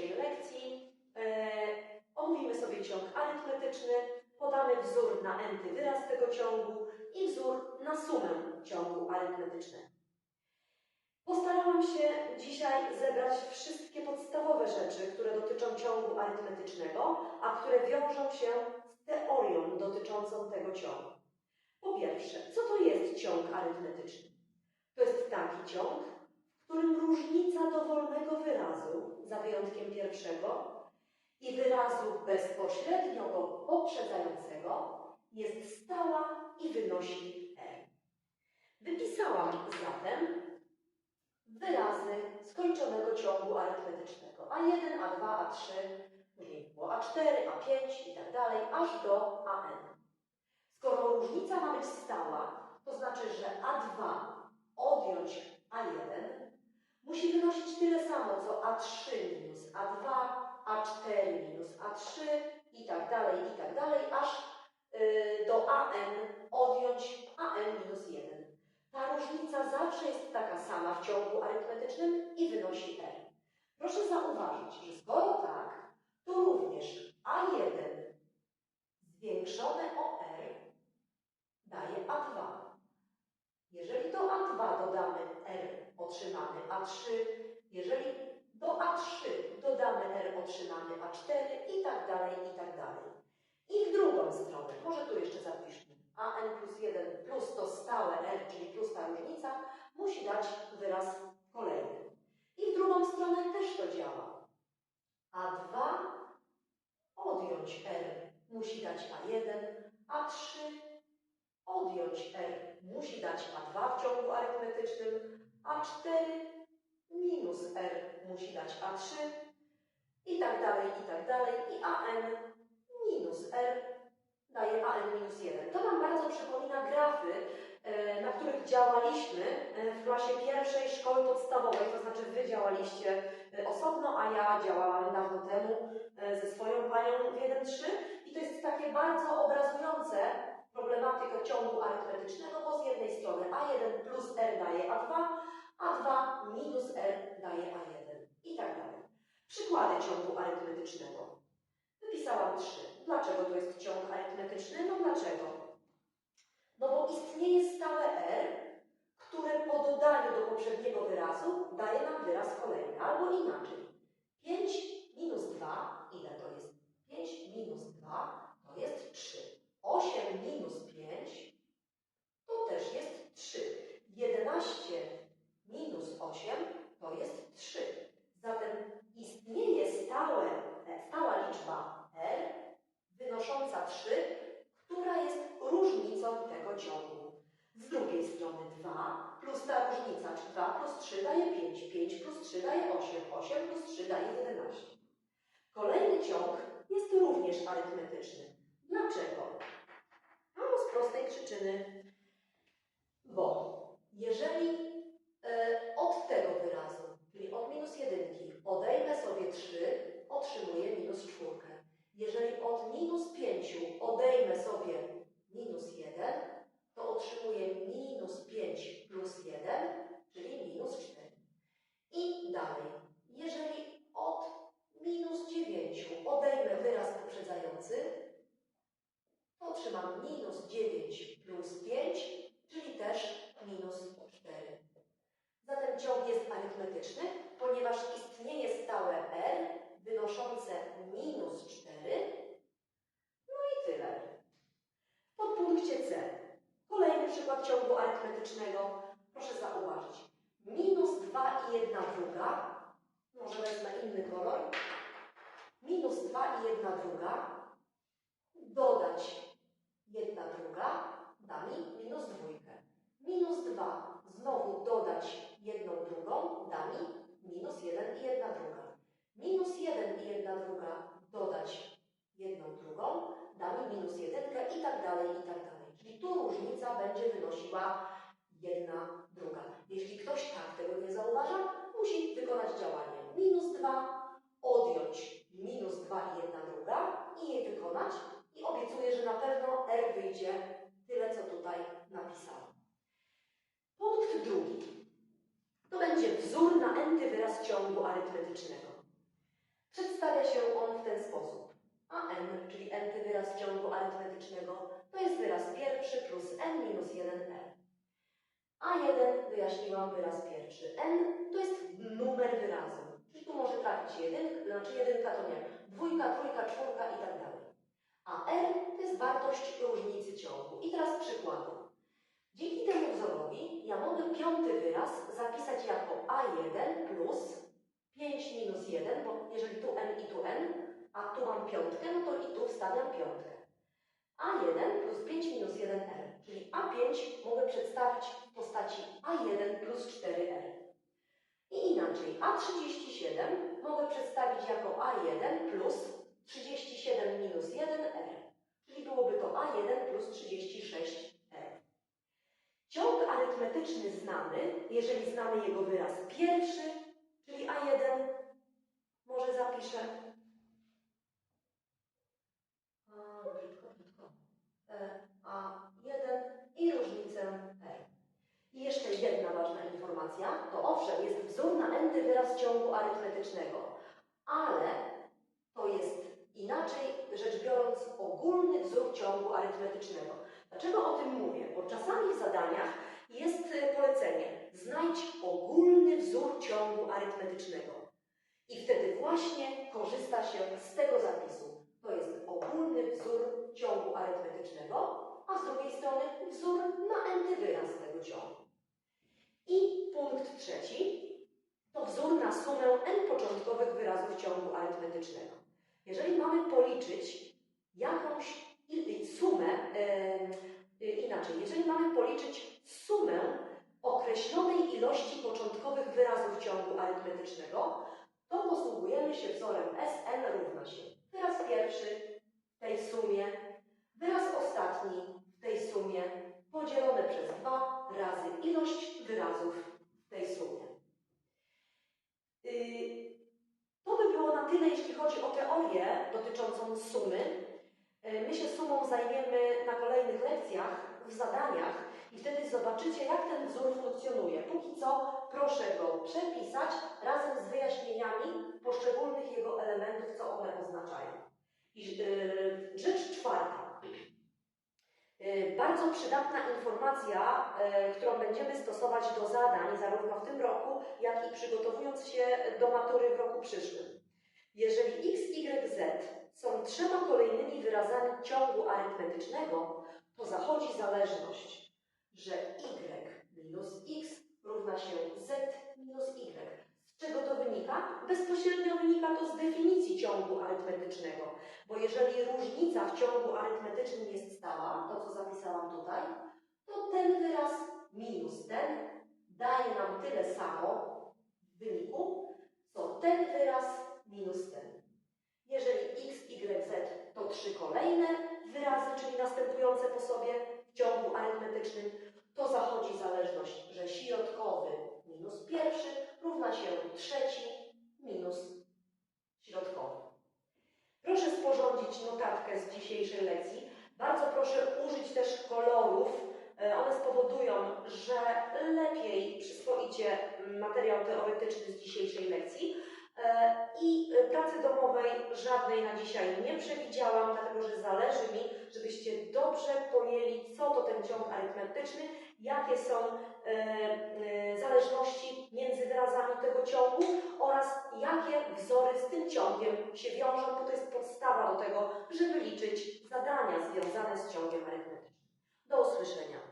dzisiejszej lekcji e, omówimy sobie ciąg arytmetyczny, podamy wzór na enty wyraz tego ciągu i wzór na sumę ciągu arytmetycznego. Postarałam się dzisiaj zebrać wszystkie podstawowe rzeczy, które dotyczą ciągu arytmetycznego, a które wiążą się z teorią dotyczącą tego ciągu. Po pierwsze, co to jest ciąg arytmetyczny? To jest taki ciąg, którym różnica dowolnego wyrazu, za wyjątkiem pierwszego, i wyrazu bezpośrednio go poprzedzającego jest stała i wynosi r. Wypisałam zatem wyrazy skończonego ciągu arytmetycznego A1, A2, A3, później było A4, A5 i tak dalej, aż do AN. Skoro różnica ma być stała, to znaczy, że A2 odjąć A1 musi wynosić tyle samo, co A3 minus A2, A4 minus A3 i tak dalej, i tak dalej, aż yy, do AN odjąć AN minus 1. Ta różnica zawsze jest taka sama w ciągu arytmetycznym i wynosi R. Proszę zauważyć, że skoro tak, to również A1 zwiększone o R daje A2. Jeżeli do A2 dodamy R, otrzymamy A3. Jeżeli do A3 dodamy R, otrzymamy A4 i tak dalej, i tak dalej. I w drugą stronę, może tu jeszcze zapiszmy, AN plus 1 plus to stałe R, czyli plus ta różnica, musi dać wyraz kolejny. I w drugą stronę też to działa. A2 odjąć R musi dać A1, A3 odjąć R musi dać A2 w ciągu arytmetycznym, A4 minus R musi dać A3 i tak dalej, i tak dalej. I AN minus R daje AN minus 1. To nam bardzo przypomina grafy, e, na których działaliśmy e, w klasie pierwszej szkoły podstawowej, to znaczy Wy działaliście e, osobno, a ja działałam dawno temu ze swoją panią w 1-3 i to jest takie bardzo obrazujące problematykę ciągu arytmetycznego, bo z jednej strony A1 plus R daje A2, A2 minus R daje A1 i tak dalej. Przykłady ciągu arytmetycznego. Wypisałam trzy. Dlaczego to jest ciąg arytmetyczny? No dlaczego? No bo istnieje stałe R, które po dodaniu do poprzedniego wyrazu daje nam wyraz kolejny, albo inaczej. 5 minus 2, ile to jest? 5 minus 2 to jest 3. 8 minus 5 to też jest 3. 11 minus 8 to jest 3. Zatem istnieje stałe, stała liczba R wynosząca 3, która jest różnicą tego ciągu. Z drugiej strony 2 plus ta różnica, czy 2 plus 3 daje 5, 5 plus 3 daje 8, 8 plus 3 daje 11. Kolejny ciąg jest również arytmetyczny. Dlaczego? No z prostej przyczyny, bo jeżeli e, od tego wyrazu, czyli od minus jedynki, odejmę sobie 3, otrzymuję minus czwórkę. Jeżeli od minus 5 odejmę sobie minus 1, to otrzymuję minus 5 plus 1, czyli minus 4. I dalej. Jeżeli od minus 9 odejmę wyraz poprzedzający, to otrzymam minus 9 plus 5, czyli też minus 4. Zatem ciąg jest arytmetyczny, ponieważ istnieje stałe R wynoszące minus 4. No i tyle. W podpunkcie C. Kolejny przykład ciągu arytmetycznego. Proszę zauważyć. Minus 2 i 1 druga. Może wezmę inny kolor. Minus 2 i 1 druga. Dodać 1 druga da mi minus dwójkę. Minus 2 znowu dodać jedną drugą da mi minus 1 i 1 druga. Minus 1 i 1 druga dodać jedną drugą da mi minus 1 i tak dalej, i tak dalej. Czyli tu różnica będzie wynosiła jedna druga. Jeśli ktoś tak tego nie zauważa, musi wykonać działanie. Minus 2 odjąć minus 2 i 1 druga i je wykonać i obiecuję, że na pewno R wyjdzie tyle, co tutaj napisałam. Punkt drugi. To będzie wzór na enty wyraz ciągu arytmetycznego. Przedstawia się on w ten sposób. N, czyli n wyraz w ciągu arytmetycznego, to jest wyraz pierwszy plus n minus 1r. A1 wyjaśniłam wyraz pierwszy. n to jest numer wyrazu. Czyli tu może trafić jedynka, znaczy jedynka to nie, dwójka, trójka, czwórka i tak dalej. A r to jest wartość różnicy ciągu. I teraz przykłady. Dzięki temu wzorowi ja mogę piąty wyraz zapisać jako a1 plus 5 minus 1, bo jeżeli tu n i tu n, a tu mam piątkę, no to i tu wstawiam piątkę. a1 plus 5 minus 1r, czyli a5 mogę przedstawić w postaci a1 plus 4r. I inaczej, a37 mogę przedstawić jako a1 plus 37 minus 1r, czyli byłoby to a1 plus 36r. Ciąg arytmetyczny znamy, jeżeli znamy jego wyraz pierwszy, czyli A1, może zapiszę. A, brzydko, brzydko. E, A1 i różnicę R. I jeszcze jedna to owszem, jest wzór na n wyraz ciągu arytmetycznego, ale to jest inaczej rzecz biorąc ogólny wzór ciągu arytmetycznego. Dlaczego o tym mówię? Bo czasami w zadaniach jest y, polecenie znajdź ogólny wzór ciągu arytmetycznego. I wtedy właśnie korzysta się z tego zapisu. To jest ogólny wzór ciągu arytmetycznego, a z drugiej strony wzór na n wyraz tego ciągu. I punkt trzeci to wzór na sumę n początkowych wyrazów ciągu arytmetycznego. Jeżeli mamy policzyć jakąś sumę, y, inaczej, jeżeli mamy policzyć sumę określonej ilości początkowych wyrazów ciągu arytmetycznego, to posługujemy się wzorem Sn równa się wyraz pierwszy w tej sumie, wyraz ostatni w tej sumie, podzielone przez 2 razy ilość wyrazów tej sumie. Yy, to by było na tyle, jeśli chodzi o teorię dotyczącą sumy. Yy, My się sumą zajmiemy na kolejnych lekcjach, w zadaniach i wtedy zobaczycie, jak ten wzór funkcjonuje. Póki co proszę go przepisać razem z wyjaśnieniami poszczególnych jego elementów, co one oznaczają. I yy, rzecz czwarta. Yy, Bardzo przydatna informacja, yy, którą będziemy stosować do zadań zarówno w tym roku, jak i przygotowując się do matury w roku przyszłym. Jeżeli x, y, z są trzema kolejnymi wyrazami ciągu arytmetycznego, to zachodzi zależność, że y minus x równa się. Z czego to wynika? Bezpośrednio wynika to z definicji ciągu arytmetycznego, bo jeżeli różnica w ciągu arytmetycznym jest stała, to co zapisałam tutaj, to ten wyraz minus ten daje nam tyle samo w wyniku, co ten wyraz minus ten. Jeżeli x, y, z to trzy kolejne wyrazy, czyli następujące po sobie w ciągu arytmetycznym, to zachodzi zależność, że środkowy minus pierwszy równa się trzeci minus środkowy. Proszę sporządzić notatkę z dzisiejszej lekcji. Bardzo proszę użyć też kolorów. E, One spowodują, że lepiej przyswoicie materiał teoretyczny z dzisiejszej lekcji. E, I pracy domowej żadnej na dzisiaj nie przewidziałam, dlatego że zależy mi, żebyście dobrze pojęli, co ten ciąg arytmetyczny, jakie są e, e, zależności między wyrazami tego ciągu oraz jakie wzory z tym ciągiem się wiążą, bo to jest podstawa do tego, żeby liczyć zadania związane z ciągiem arytmetycznym. Do usłyszenia.